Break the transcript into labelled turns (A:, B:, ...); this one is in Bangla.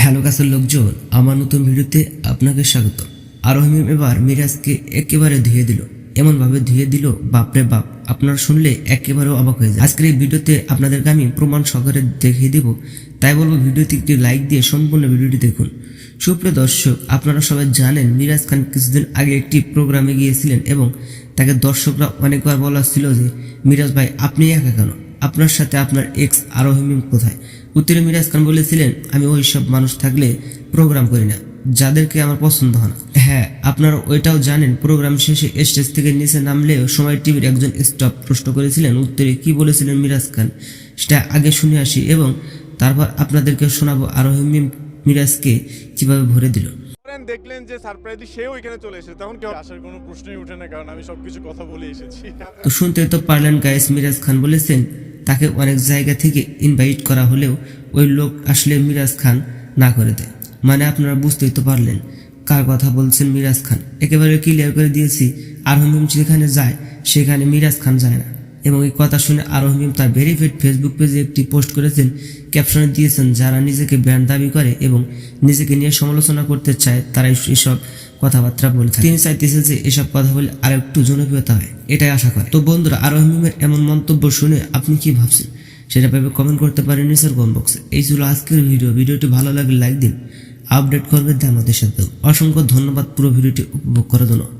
A: হ্যালো কাছের লোকজন, আমার নতুন ভিডিওতে আপনাকে স্বাগত। আরোহিম এবার মিরাজকে একেবারে ধুয়ে দিল। এমন ভাবে ধুয়ে দিল, বাপরে বাপ, আপনারা শুনলে একেবারেও অবাক হয়ে যায় আজকের এই ভিডিওতে আপনাদেরকে আমি প্রমাণ সহকারে দেখিয়ে দেব। তাই বলব ভিডিওতে একটি লাইক দিয়ে সম্পূর্ণ ভিডিওটি দেখুন। সুপ্রিয় দর্শক, আপনারা সবাই জানেন মিরাজ খান কিছুদিন আগে একটি প্রোগ্রামে গিয়েছিলেন এবং তাকে দর্শকরা অনেকবার বলা ছিল যে, মিরাজ ভাই, আপনি একা কেন? আপনার সাথে আপনার এক্স আরোহিম কোথায়? উত্তরে মিরাজ খান বলেছিলেন আমি ওই সব মানুষ থাকলে প্রোগ্রাম করি না। যাদেরকে আমার পছন্দ হয় না। হ্যাঁ আপনারা ওইটাও জানেন প্রোগ্রাম শেষে স্টেজ থেকে নিচে নামলেও সময় টিভির একজন স্টাফ প্রশ্ন করেছিলেন উত্তরে কি বলেছিলেন মিরাজ খান? সেটা আগে শুনে আসি এবং তারপর আপনাদেরকে শোনাবো আরোহিম মিরাজকে কীভাবে ভরে দিল।
B: দেখলেন যে সারপ্রাইজ সেও এখানে চলে এসেছে। তখন কেউ আসার কোনো প্রশ্নই উঠে না কারণ আমি সবকিছু কথা বলে এসেছি।
A: তো শুনতে তো পারলেন গায়েস মিরাজ খান বলেছেন তাকে অনেক জায়গা থেকে ইনভাইট করা হলেও ওই লোক আসলে মিরাজ খান না করে দেয়। মানে আপনারা বুঝতেই তো পারলেন কার কথা বলছেন মিরাজ খান। একেবারে ক্লিয়ার করে দিয়েছি আরহমিম যেখানে যায়, সেখানে মিরাজ খান যায় না। এবং এই কথা শুনে আরহমিম তার ভেরিফাইড ফেসবুক পেজে একটি পোস্ট করেছেন। ক্যাপশনে দিয়েছেন, যারা নিজেকে ব্র্যান্ড দাবি করে এবং নিজেকে নিয়ে সমালোচনা করতে চায় তারা এসব কথাবার্তা বলে থাকে। তিনি চাইতেছেন যে এসব কথা বলে আর একটু জনপ্রিয়তা হয়, এটাই আশা করে। তো বন্ধুরা আরোহিমের এমন মন্তব্য শুনে আপনি কি ভাবছেন? সেটা ভেবে কমেন্ট করতে পারেন নিচের কমেন্ট বক্সে এই ছিল আজকের ভিডিও ভিডিওটি ভালো লাগলে লাইক দিন। আপডেট করবেন আমাদের সাথে অসংখ্য ধন্যবাদ পুরো ভিডিওটি উপভোগ করার জন্য।